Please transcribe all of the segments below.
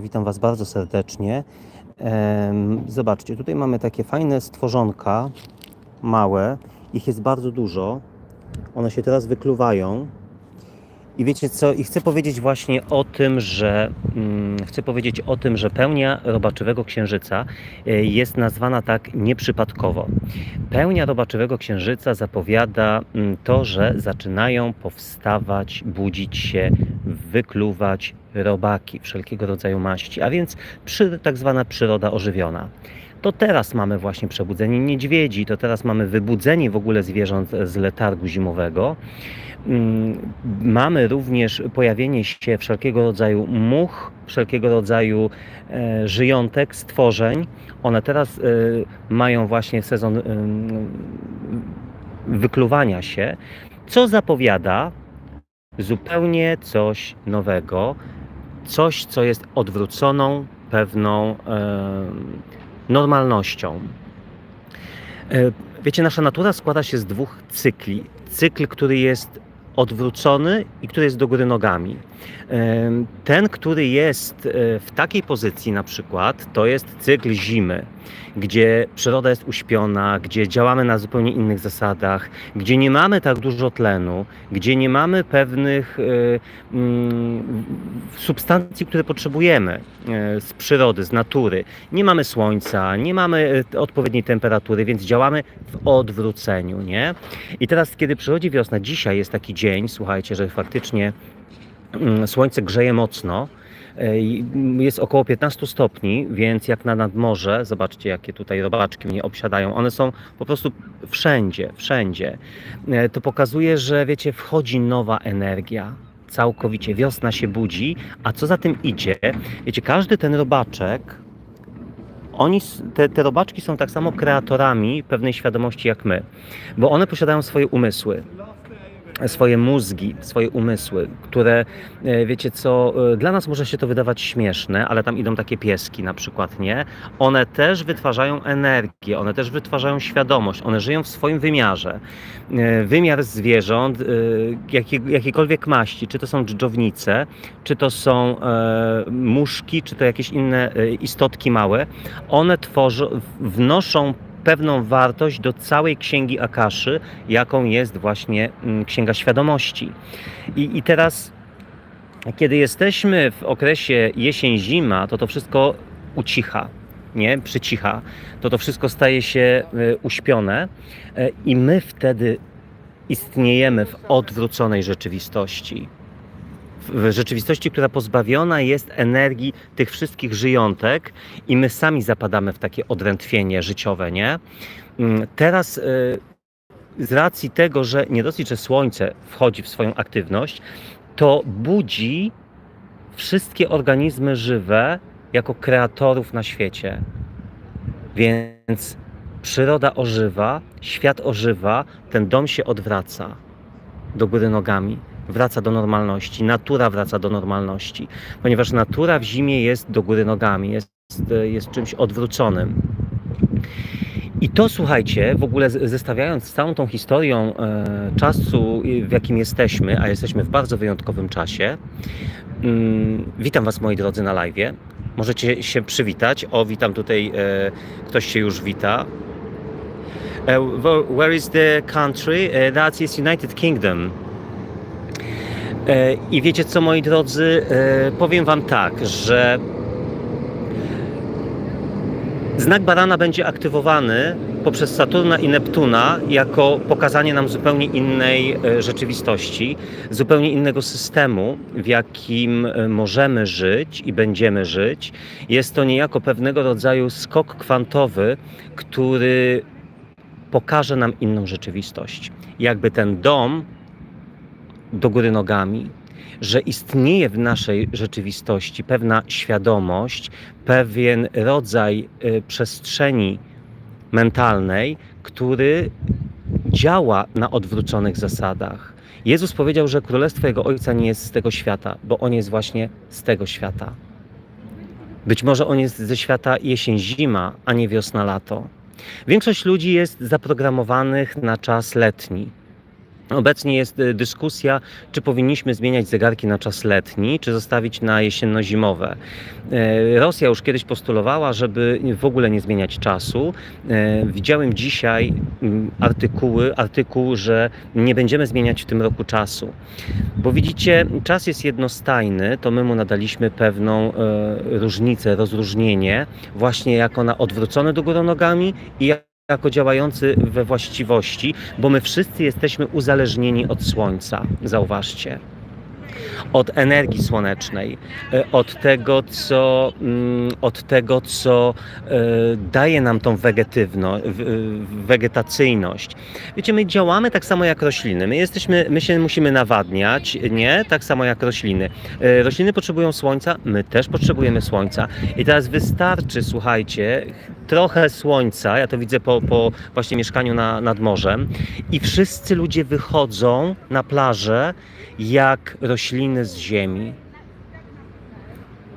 Witam Was bardzo serdecznie. Zobaczcie, tutaj mamy takie fajne stworzonka, małe. Ich jest bardzo dużo. One się teraz wykluwają. I wiecie co? I chcę powiedzieć właśnie o tym, że mm, chcę powiedzieć o tym, że pełnia robaczywego księżyca e, jest nazwana tak nieprzypadkowo. Pełnia robaczywego księżyca zapowiada mm, to, że zaczynają powstawać, budzić się, wykluwać robaki wszelkiego rodzaju maści, a więc przy, tak zwana przyroda ożywiona. To teraz mamy właśnie przebudzenie niedźwiedzi, to teraz mamy wybudzenie w ogóle zwierząt z letargu zimowego. Mm, Mamy również pojawienie się wszelkiego rodzaju much, wszelkiego rodzaju e, żyjątek, stworzeń. One teraz e, mają właśnie sezon wykluwania się, co zapowiada zupełnie coś nowego, coś, co jest odwróconą pewną normalnością. E, Wiecie, nasza natura składa się z dwóch cykli. Cykl, który jest odwrócony i który jest do góry nogami. Ten, który jest e, w takiej pozycji na przykład, to jest cykl zimy, gdzie przyroda jest uśpiona, gdzie działamy na zupełnie innych zasadach, gdzie nie mamy tak dużo tlenu, gdzie nie mamy pewnych e, mm, substancji, które potrzebujemy e, z przyrody, z natury. Nie mamy słońca, nie mamy odpowiedniej temperatury, więc działamy w odwróceniu, nie? I teraz, kiedy przychodzi wiosna, dzisiaj jest taki dzień, słuchajcie, że faktycznie mm, słońce grzeje mocno. e, Jest około 15 stopni, więc jak na nadmorze, zobaczcie jakie tutaj robaczki mnie obsiadają, one są po prostu wszędzie, wszędzie. E, To pokazuje, że wiecie, wchodzi nowa energia. Całkowicie wiosna się budzi, a co za tym idzie, wiecie, każdy ten robaczek, oni, te, te robaczki są tak samo kreatorami pewnej świadomości jak my, bo one posiadają swoje umysły swoje mózgi, swoje umysły, które, e, wiecie co, e, dla nas może się to wydawać śmieszne, ale tam idą takie pieski na przykład, nie? One też wytwarzają energię, one też wytwarzają świadomość, one żyją w swoim wymiarze. E, Wymiar zwierząt, jakie, jakiejkolwiek maści, czy to są dżdżownice, czy to są muszki, czy to jakieś inne istotki małe, one tworzą, wnoszą pewną wartość do całej księgi Akaszy, jaką jest właśnie mm, Księga Świadomości. I, i teraz, kiedy jesteśmy w okresie jesień-zima, to to wszystko ucicha. Nie, przycicha, to to wszystko staje się e, uśpione e, i my wtedy istniejemy w odwróconej rzeczywistości. W rzeczywistości, która pozbawiona jest energii tych wszystkich żyjątek, i my sami zapadamy w takie odrętwienie życiowe, nie? Mm, Teraz e, z racji tego, że nie dosyć, że słońce wchodzi w swoją aktywność, to budzi wszystkie organizmy żywe jako kreatorów na świecie. Więc przyroda ożywa, świat ożywa, ten dom się odwraca do góry nogami, wraca do normalności, natura wraca do normalności, ponieważ natura w zimie jest do góry nogami, jest, jest czymś odwróconym. I to słuchajcie, w ogóle zestawiając z całą tą historią e, czasu, w jakim jesteśmy, a jesteśmy w bardzo wyjątkowym czasie, mm, witam Was moi drodzy na live. Możecie się przywitać. O, witam tutaj, e, ktoś się już wita. E, where- where is the country? E, that is United Kingdom. E, I wiecie co, moi drodzy, e, powiem Wam tak, że Znak barana będzie aktywowany poprzez Saturna i Neptuna jako pokazanie nam zupełnie innej e, rzeczywistości, zupełnie innego systemu, w jakim możemy żyć i będziemy żyć. Jest to niejako pewnego rodzaju skok kwantowy, który pokaże nam inną rzeczywistość. Jakby ten dom do góry nogami, że istnieje w naszej rzeczywistości pewna świadomość, pewien rodzaj y, przestrzeni mentalnej, który działa na odwróconych zasadach. Jezus powiedział, że królestwo Jego Ojca nie jest z tego świata, bo On jest właśnie z tego świata. Być może On jest ze świata jesień-zima, a nie wiosna-lato. Większość ludzi jest zaprogramowanych na czas letni. Obecnie jest y, dyskusja, czy powinniśmy zmieniać zegarki na czas letni, czy zostawić na jesienno-zimowe. E, Rosja już kiedyś postulowała, żeby w ogóle nie zmieniać czasu. E, Widziałem dzisiaj mm, artykuły, artykuł, że nie będziemy zmieniać w tym roku czasu. Bo widzicie, czas jest jednostajny, to my mu nadaliśmy pewną e, różnicę, rozróżnienie, właśnie jako na odwrócone do góry nogami i jako działający we właściwości, bo my wszyscy jesteśmy uzależnieni od słońca, zauważcie. Od energii słonecznej, e, od tego, co, mm, od tego, co e, daje nam tą wegetywno, w- w- wegetacyjność. Wiecie, my działamy tak samo jak rośliny. My jesteśmy, my się musimy nawadniać, nie? Tak samo jak rośliny. E, Rośliny potrzebują słońca, my też potrzebujemy słońca. I teraz wystarczy, słuchajcie, trochę słońca, ja to widzę po, po właśnie mieszkaniu na, nad morzem, i wszyscy ludzie wychodzą na plażę jak rośliny z ziemi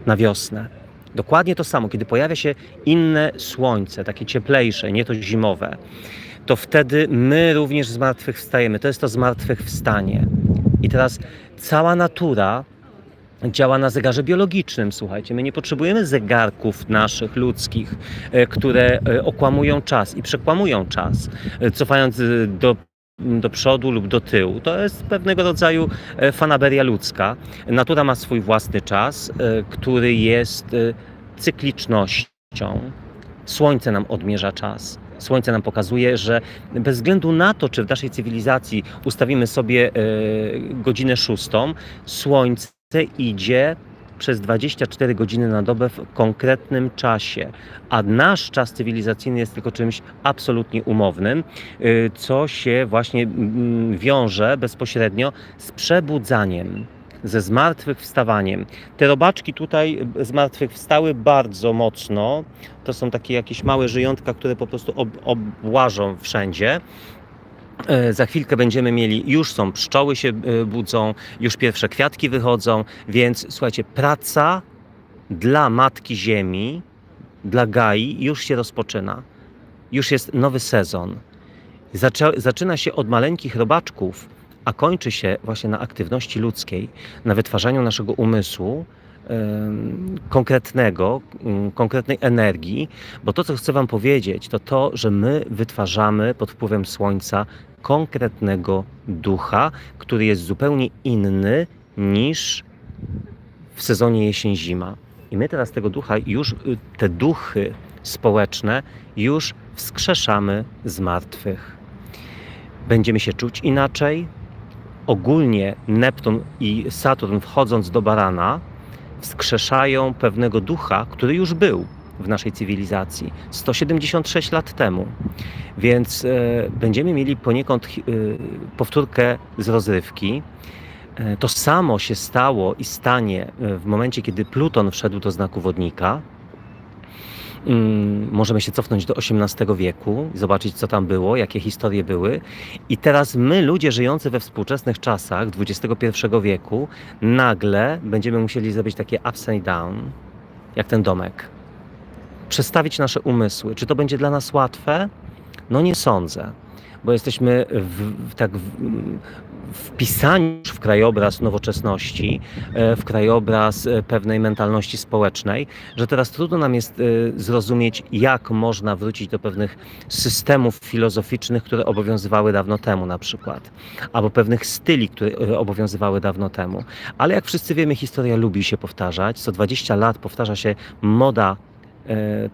na wiosnę. Dokładnie to samo, kiedy pojawia się inne słońce, takie cieplejsze, nie to zimowe, to wtedy my również zmartwychwstajemy. To jest to zmartwychwstanie. I teraz cała natura działa na zegarze biologicznym, słuchajcie. My nie potrzebujemy zegarków naszych, ludzkich, e, które e, okłamują czas i przekłamują czas, e, cofając do do przodu lub do tyłu. To jest pewnego rodzaju e, fanaberia ludzka. Natura ma swój własny czas, e, który jest e, cyklicznością. Słońce nam odmierza czas. Słońce nam pokazuje, że bez względu na to, czy w naszej cywilizacji ustawimy sobie godzinę szóstą, słońce idzie przez 24 godziny na dobę w konkretnym czasie, a nasz czas cywilizacyjny jest tylko czymś absolutnie umownym, y, co się właśnie mm, wiąże bezpośrednio z przebudzaniem, ze zmartwychwstawaniem. Te robaczki tutaj zmartwychwstały bardzo mocno. To są takie jakieś małe żyjątka, które po prostu ob, obłażą wszędzie. E, Za chwilkę będziemy mieli, już są pszczoły się e, budzą, już pierwsze kwiatki wychodzą, więc słuchajcie, praca dla Matki Ziemi, dla Gai już się rozpoczyna. Już jest nowy sezon. Zaczę, zaczyna się od maleńkich robaczków, a kończy się właśnie na aktywności ludzkiej, na wytwarzaniu naszego umysłu, konkretnego, konkretnej energii, bo to, co chcę Wam powiedzieć, to to, że my wytwarzamy pod wpływem słońca konkretnego ducha, który jest zupełnie inny niż w sezonie jesień-zima. I my teraz tego ducha już, y, te duchy społeczne już wskrzeszamy z martwych. Będziemy się czuć inaczej. Ogólnie Neptun i Saturn wchodząc do barana wskrzeszają pewnego ducha, który już był w naszej cywilizacji 176 lat temu. Więc e, będziemy mieli poniekąd e, powtórkę z rozrywki. E, To samo się stało i stanie e, w momencie, kiedy Pluton wszedł do znaku wodnika. Mm, Możemy się cofnąć do XVIII wieku zobaczyć, co tam było, jakie historie były. I teraz my, ludzie żyjący we współczesnych czasach XXI wieku, nagle będziemy musieli zrobić takie upside down, jak ten domek. Przestawić nasze umysły. Czy to będzie dla nas łatwe? No nie sądzę, bo jesteśmy w, w, tak w, wpisani w krajobraz nowoczesności, e, w krajobraz e, pewnej mentalności społecznej, że teraz trudno nam jest e, zrozumieć, jak można wrócić do pewnych systemów filozoficznych, które obowiązywały dawno temu na przykład, albo pewnych styli, które obowiązywały dawno temu. Ale jak wszyscy wiemy, historia lubi się powtarzać. Co 20 lat powtarza się moda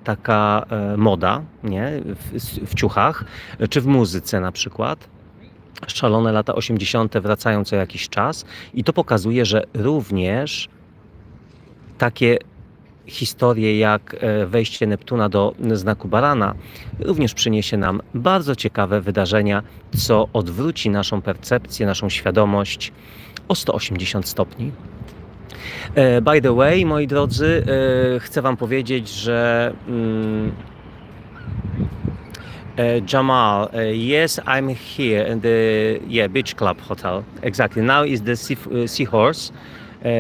taka e, moda, nie? W, w ciuchach, e, czy w muzyce na przykład. Szalone lata 80. wracają co jakiś czas i to pokazuje, że również takie historie jak e, wejście Neptuna do znaku Barana również przyniesie nam bardzo ciekawe wydarzenia, co odwróci naszą percepcję, naszą świadomość o 180 stopni. E, By the way, moi drodzy, e, chcę Wam powiedzieć, że mm, e, Jamal, yes, I'm here in the yeah beach club hotel. Exactly. Now is the sea, seahorse.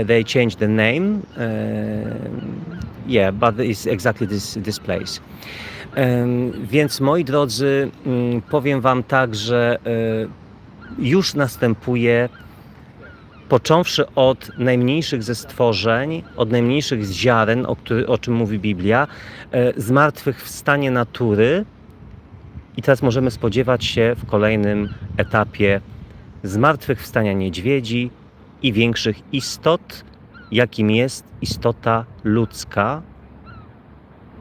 They changed the name. Yeah, but it's exactly this this place. Więc moi drodzy, mm, powiem Wam tak, że już następuje począwszy od najmniejszych ze stworzeń, od najmniejszych z ziaren, o, który, o czym mówi Biblia, e, zmartwychwstanie natury. I teraz możemy spodziewać się w kolejnym etapie zmartwychwstania niedźwiedzi i większych istot, jakim jest istota ludzka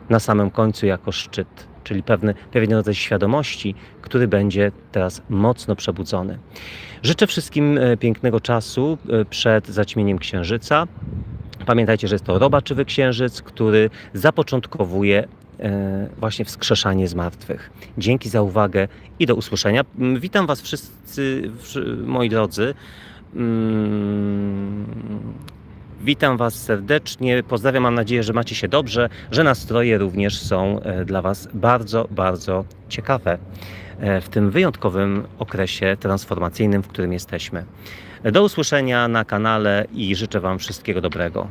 na samym końcu jako szczyt, czyli pewny, pewien rodzaj świadomości, który będzie teraz mocno przebudzony. Życzę wszystkim e, pięknego czasu e, przed zaćmieniem księżyca. Pamiętajcie, że jest to robaczywy księżyc, który zapoczątkowuje e, właśnie wskrzeszanie zmartwych. Dzięki za uwagę i do usłyszenia. Mm, Witam Was wszyscy, wszy- moi drodzy. Witam Was serdecznie. Pozdrawiam, mam nadzieję, że macie się dobrze, że nastroje również są e, dla Was bardzo, bardzo ciekawe e, w tym wyjątkowym okresie transformacyjnym, w którym jesteśmy. Do usłyszenia na kanale i życzę Wam wszystkiego dobrego.